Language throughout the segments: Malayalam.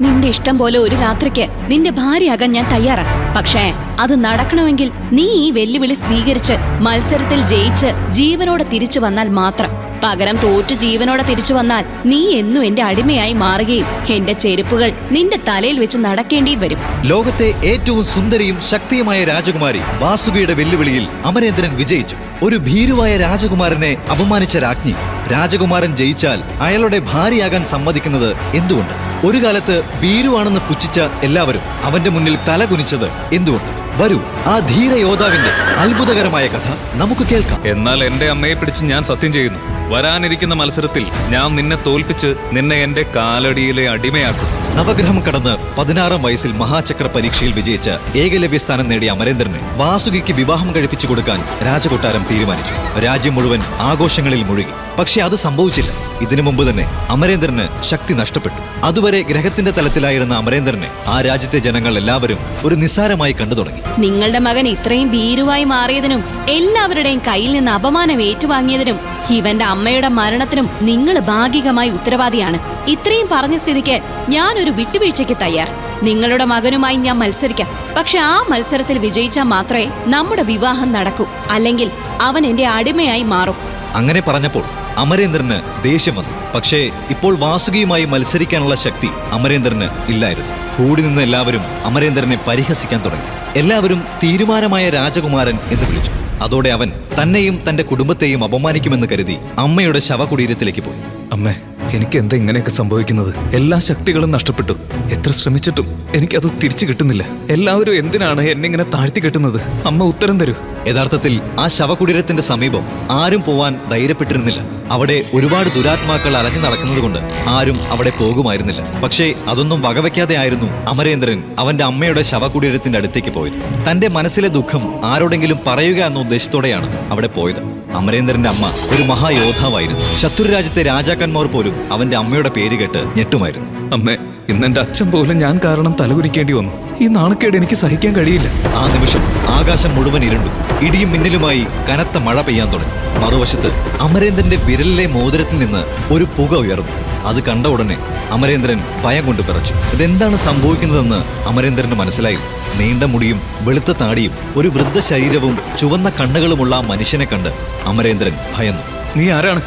നിന്റെ ഇഷ്ടം പോലെ ഒരു രാത്രിക്ക് നിന്റെ ഭാര്യയാകാൻ ഞാൻ തയ്യാറാണ് പക്ഷേ അത് നടക്കണമെങ്കിൽ നീ ഈ വെല്ലുവിളി സ്വീകരിച്ച് മത്സരത്തിൽ ജയിച്ച് ജീവനോടെ തിരിച്ചു വന്നാൽ മാത്രം. പകരം തോറ്റു ജീവനോടെ തിരിച്ചു വന്നാൽ നീ എന്നും എന്റെ അടിമയായി മാറുകയും എന്റെ ചെരുപ്പുകൾ നിന്റെ തലയിൽ വെച്ച് നടക്കേണ്ടിയും വരും. ലോകത്തെ ഏറ്റവും സുന്ദരിയും ശക്തിയുമായ രാജകുമാരി വാസുകിയുടെ വെല്ലുവിളിയിൽ അമരേന്ദ്രൻ വിജയിച്ചു. ഒരു ഭീരുവായ രാജകുമാരനെ അപമാനിച്ച രാജ്ഞി. രാജകുമാരൻ ജയിച്ചാൽ അയാളുടെ ഭാര്യയാകാൻ സമ്മതിക്കുന്നത് എന്തുകൊണ്ട്? ഒരു കാലത്ത് ഭീരുവാണെന്ന് പുച്ഛിച്ച എല്ലാവരും അവന്റെ മുന്നിൽ തല കുനിച്ചത് എന്തുകൊണ്ട്? വരൂ ആ ധീര യോദ്ധാവിന്റെ അത്ഭുതകരമായ കഥ നമുക്ക് കേൾക്കാം. എന്നാൽ എന്റെ അമ്മയെ പിടിച്ച് ഞാൻ സത്യം ചെയ്യുന്നു. വരാനിരിക്കുന്ന മത്സരത്തിൽ ഞാൻ നിന്നെ തോൽപ്പിച്ച് നിന്നെ എന്റെ കാലടിയിലെ അടിമയാക്കും. നവഗ്രഹം കടന്ന് പതിനാറാം വയസ്സിൽ മഹാചക്ര പരീക്ഷയിൽ വിജയിച്ച ഏകലവ്യ സ്ഥാനം നേടിയ അമരേന്ദ്രന് വാസുകിക്ക് വിവാഹം കഴിപ്പിച്ചു കൊടുക്കാൻ രാജകൊട്ടാരം തീരുമാനിച്ചു. രാജ്യം മുഴുവൻ ആഘോഷങ്ങളിൽ മുഴുകി. പക്ഷെ അത് സംഭവിച്ചില്ല. ഇതിനു മുമ്പ് തന്നെ അമരേന്ദ്രന് ശക്തി നഷ്ടപ്പെട്ടു. അതുവരെ ഗ്രഹത്തിന്റെ തലത്തിലായിരുന്ന അമരേന്ദ്രനെ ആ രാജ്യത്തെ ജനങ്ങൾ എല്ലാവരും ഒരു നിസ്സാരമായി കണ്ടു തുടങ്ങി. നിങ്ങളുടെ മകൻ ഇത്രയും ഭീരുവായി മാറിയതിനും എല്ലാവരുടെയും കയ്യിൽ നിന്ന് അപമാനം ഏറ്റുവാങ്ങിയതിനും ഇവന്റെ അമ്മയുടെ മരണത്തിനും നിങ്ങൾ ഭാഗികമായി ഉത്തരവാദിയാണ്. ഇത്രയും പറഞ്ഞ സ്ഥിതിക്ക് ഞാൻ ഒരു വിട്ടുവീഴ്ചയ്ക്ക് തയ്യാർ. നിങ്ങളുടെ മകനുമായി ഞാൻ മത്സരിക്കാം. പക്ഷെ ആ മത്സരത്തിൽ വിജയിച്ചാൽ മാത്രമേ നമ്മുടെ വിവാഹം നടക്കൂ. അല്ലെങ്കിൽ അവൻ എന്റെ അടിമയായി മാറും. അങ്ങനെ പറഞ്ഞപ്പോൾ അമരേന്ദ്രന് ദേഷ്യം വന്നു. പക്ഷേ ഇപ്പോൾ വാസുകിയുമായി മത്സരിക്കാനുള്ള ശക്തി അമരേന്ദ്രന് ഇല്ലായിരുന്നു. കൂടി നിന്ന് എല്ലാവരും അമരേന്ദ്രനെ പരിഹസിക്കാൻ തുടങ്ങി. എല്ലാവരും തീരുമാനമായ രാജകുമാരൻ എന്ന് വിളിച്ചു. അതോടെ അവൻ തന്നെയും തന്റെ കുടുംബത്തെയും അപമാനിക്കുമെന്ന് കരുതി അമ്മയുടെ ശവകുടീരത്തിലേക്ക് പോയി. അമ്മേ എനിക്ക് എന്താ ഇങ്ങനെയൊക്കെ സംഭവിക്കുന്നത്? എല്ലാ ശക്തികളും നഷ്ടപ്പെട്ടു. എത്ര ശ്രമിച്ചിട്ടും എനിക്കത് തിരിച്ചു കിട്ടുന്നില്ല. എല്ലാവരും എന്തിനാണ് എന്നെ ഇങ്ങനെ താഴ്ത്തി കെട്ടുന്നത്? അമ്മ ഉത്തരം തരൂ. യഥാർത്ഥത്തിൽ ആ ശവകുടീരത്തിന്റെ സമീപം ആരും പോവാൻ ധൈര്യപ്പെട്ടിരുന്നില്ല. അവിടെ ഒരുപാട് ദുരാത്മാക്കൾ അലഞ്ഞു നടക്കുന്നതുകൊണ്ട് ആരും അവിടെ പോകുമായിരുന്നില്ല. പക്ഷേ അതൊന്നും വകവയ്ക്കാതെ ആയിരുന്നു അമരേന്ദ്രൻ അവന്റെ അമ്മയുടെ ശവകുടീരത്തിന്റെ അടുത്തേക്ക് പോയത്. തന്റെ മനസ്സിലെ ദുഃഖം ആരോടെങ്കിലും പറയുക എന്ന ഉദ്ദേശത്തോടെയാണ് അവിടെ പോയത്. അമരേന്ദ്രന്റെ അമ്മ ഒരു മഹായോദ്ധാവായിരുന്നു. ശത്രുരാജ്യത്തെ രാജാക്കന്മാർ പോലും അവന്റെ അമ്മയുടെ പേര് കേട്ട് ഞെട്ടുമായിരുന്നു. അമ്മേ ഇന്ന് എന്റെ അച്ഛൻ പോലും ഞാൻ കാരണം തലകുരിക്കേണ്ടി വന്നു. ഈ നാണക്കേട് എനിക്ക് സഹിക്കാൻ കഴിയില്ല. ആ നിമിഷം ആകാശം മുഴുവൻ ഇരുണ്ടു. ഇടിയും മിന്നലുമായി കനത്ത മഴ പെയ്യാൻ തുടങ്ങി. മറുവശത്ത് അമരേന്ദ്രന്റെ വിരലിലെ മോതിരത്തിൽ നിന്ന് ഒരു പുക ഉയർന്നു. അത് കണ്ട ഉടനെ അമരേന്ദ്രൻ ഭയം കൊണ്ട് പിറച്ചു ഇതെന്താണ് സംഭവിക്കുന്നതെന്ന് അമരേന്ദ്രന് മനസ്സിലായി. നീണ്ട മുടിയും വെളുത്ത താടിയും ഒരു വൃദ്ധ ശരീരവും ചുവന്ന കണ്ണുകളുമുള്ള ആ മനുഷ്യനെ കണ്ട് അമരേന്ദ്രൻ ഭയന്നു. നീ ആരാണ്?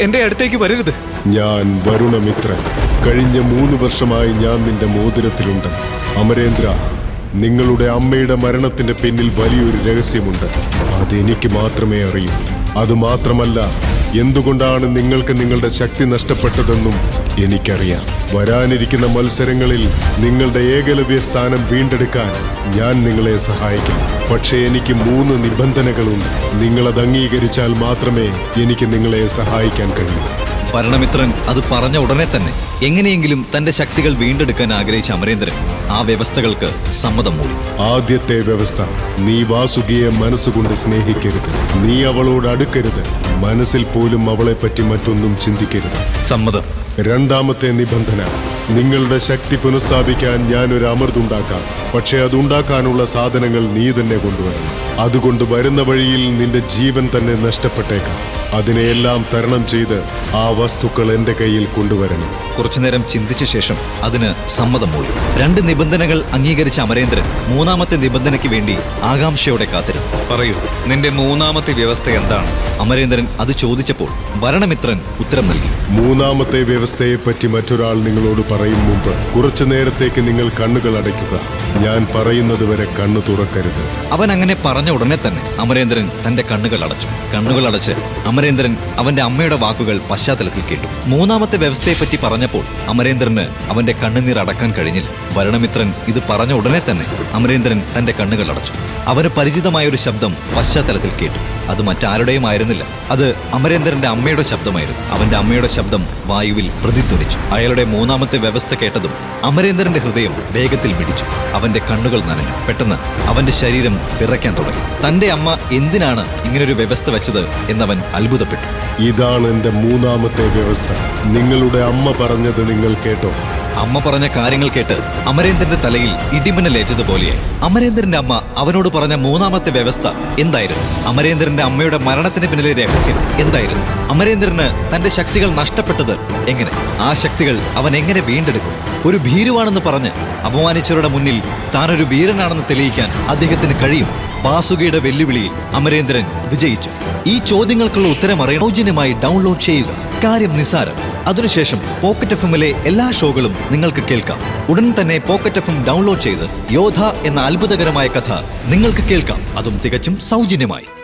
എന്റെ അടുത്തേക്ക് വരരുത്. ഞാൻ വരുണമിത്രൻ. കഴിഞ്ഞ മൂന്ന് വർഷമായി ഞാൻ നിന്റെ മോതിരത്തിലുണ്ട്. അമരേന്ദ്ര നിങ്ങളുടെ അമ്മയുടെ മരണത്തിന്റെ പിന്നിൽ വലിയൊരു രഹസ്യമുണ്ട്. അതെനിക്ക് മാത്രമേ അറിയൂ. അതുമാത്രമല്ല എന്തുകൊണ്ടാണ് നിങ്ങൾക്ക് നിങ്ങളുടെ ശക്തി നഷ്ടപ്പെട്ടതെന്നും എനിക്കറിയാം. വരാനിരിക്കുന്ന മത്സരങ്ങളിൽ നിങ്ങളുടെ ഏകലവ്യ സ്ഥാനം വീണ്ടെടുക്കാൻ ഞാൻ നിങ്ങളെ സഹായിക്കും. പക്ഷേ എനിക്ക് മൂന്ന് നിബന്ധനകളുണ്ട്. നിങ്ങളത് അംഗീകരിച്ചാൽ മാത്രമേ എനിക്ക് നിങ്ങളെ സഹായിക്കാൻ കഴിയൂ. ഭരണമിത്രൻ അത് പറഞ്ഞ ഉടനെ തന്നെ എങ്ങനെയെങ്കിലും തന്റെ ശക്തികൾ വീണ്ടെടുക്കാൻ ആഗ്രഹിച്ച അമരേന്ദ്രൻ ആ വ്യവസ്ഥകൾക്ക് സമ്മതം മൂടി. ആദ്യത്തെ വ്യവസ്ഥ നീ വാസുകിയെ മനസ്സുകൊണ്ട് സ്നേഹിക്കരുത്. നീ അവളോട് അടുക്കരുത്. മനസ്സിൽ പോലും അവളെപ്പറ്റി മറ്റൊന്നും ചിന്തിക്കരുത്. സമ്മതം. രണ്ടാമത്തെ നിബന്ധന നിങ്ങളുടെ ശക്തി പുനഃസ്ഥാപിക്കാൻ ഞാൻ ഒരു അമൃതുണ്ടാക്കാം പക്ഷെ അതുണ്ടാക്കാനുള്ള സാധനങ്ങൾ നീ തന്നെ കൊണ്ടുവരണം. അതുകൊണ്ട് വരുന്ന വഴിയിൽ നിന്റെ ജീവൻ തന്നെ നഷ്ടപ്പെട്ടേക്കാം. അതിനെയെല്ലാം തരണം ചെയ്ത് ആ വസ്തുക്കൾ എന്റെ കയ്യിൽ കൊണ്ടുവരണം. കുറച്ചുനേരം ചിന്തിച്ച ശേഷം അതിന് സമ്മതം മൂടി രണ്ട് നിബന്ധനകൾ അംഗീകരിച്ച അമരേന്ദ്രൻ മൂന്നാമത്തെ നിബന്ധനയ്ക്ക് വേണ്ടി ആകാംക്ഷയോടെ കാത്തിരുന്നു. പറയൂ നിന്റെ മൂന്നാമത്തെ വ്യവസ്ഥ എന്താണ്? അമരേന്ദ്രൻ അത് ചോദിച്ചപ്പോൾ ഭരണമിത്രൻ ഉത്തരം നൽകി. മൂന്നാമത്തെ വ്യവസ്ഥയെ പറ്റി മറ്റൊരാൾ നിങ്ങളോട് പറയും മുമ്പ് കുറച്ചു നേരത്തേക്ക് നിങ്ങൾ കണ്ണുകൾ അടയ്ക്കുക. ഞാൻ പറയുന്നത് വരെ കണ്ണു തുറക്കരുത്. അവൻ അങ്ങനെ പറഞ്ഞ ഉടനെ തന്നെ അമരേന്ദ്രൻ തന്റെ കണ്ണുകൾ അടച്ചു. കണ്ണുകൾ അടച്ച് അമരേന്ദ്രൻ അവന്റെ അമ്മയുടെ വാക്കുകൾ പശ്ചാത്തലത്തിൽ കേട്ടു. മൂന്നാമത്തെ വ്യവസ്ഥയെപ്പറ്റി പറഞ്ഞപ്പോൾ അമരേന്ദ്രന് അവന്റെ കണ്ണുനീർ അടക്കാൻ കഴിഞ്ഞില്ല. വരണമിത്രൻ ഇത് പറഞ്ഞ ഉടനെ തന്നെ അമരേന്ദ്രൻ തന്റെ കണ്ണുകൾ അടച്ചു. അവന് പരിചിതമായ ഒരു ശബ്ദം പശ്ചാത്തലത്തിൽ കേട്ടു. അത് മറ്റാരുടെയും ആയിരുന്നില്ല. അത് അമരേന്ദ്രന്റെ അമ്മയുടെ ശബ്ദമായിരുന്നു. അവന്റെ അമ്മയുടെ ശബ്ദം വായുവിൽ പ്രതിധ്വനിച്ചു. അയാളുടെ മൂന്നാമത്തെ വ്യവസ്ഥ കേട്ടതും അമരേന്ദ്രന്റെ ഹൃദയം വേഗത്തിൽ മിടിച്ചു. അവന്റെ കണ്ണുകൾ നനഞ്ഞു. പെട്ടെന്ന് അവന്റെ ശരീരം വിറയ്ക്കാൻ തുടങ്ങി. തന്റെ അമ്മ എന്തിനാണ് ഇങ്ങനൊരു വ്യവസ്ഥ വെച്ചത് എന്നവൻ അത്ഭുത അത്ഭുതപ്പെട്ടു. ഇതാണ് എന്റെ മൂന്നാമത്തെ വ്യവസ്ഥ. നിങ്ങളുടെ അമ്മ പറഞ്ഞത് നിങ്ങൾ കേട്ടോ. അമ്മ പറഞ്ഞ കാര്യങ്ങൾ കേട്ട് അമരേന്ദ്രന്റെ തലയിൽ ഇടിമിന്നലേറ്റതുപോലെ അമരേന്ദ്രന്റെ അമ്മ അവനോട് പറഞ്ഞ മൂന്നാമത്തെ വ്യവസ്ഥ എന്തായിരുന്നു? അമരേന്ദ്രന്റെ അമ്മയുടെ മരണത്തിന് പിന്നിലെ രഹസ്യം എന്തായിരുന്നു? അമരേന്ദ്രന് തന്റെ ശക്തികൾ നഷ്ടപ്പെട്ടത് എങ്ങനെ? ആ ശക്തികൾ അവൻ എങ്ങനെ വീണ്ടെടുക്കും? ഒരു ഭീരുവാണെന്ന് പറഞ്ഞ് അപമാനിച്ചവരുടെ മുന്നിൽ താനൊരു വീരനാണെന്ന് തെളിയിക്കാൻ അദ്ദേഹത്തിന് കഴിയും ബാസുകയുടെ വെല്ലുവിളിയിൽ അമരേന്ദ്രൻ വിജയിച്ചു. ഈ ചോദ്യങ്ങൾക്കുള്ള ഉത്തരം അറിയാൻ സൗജന്യമായി ഡൗൺലോഡ് ചെയ്യുക. കാര്യം നിസാരം അതിനുശേഷം പോക്കറ്റ് എഫ് എമ്മിലെ എല്ലാ ഷോകളും നിങ്ങൾക്ക് കേൾക്കാം. ഉടൻ തന്നെ പോക്കറ്റ് എഫ് എം ഡൗൺലോഡ് ചെയ്ത് യോധ എന്ന അത്ഭുതകരമായ കഥ നിങ്ങൾക്ക് കേൾക്കാം. അതും തികച്ചും സൗജന്യമായി.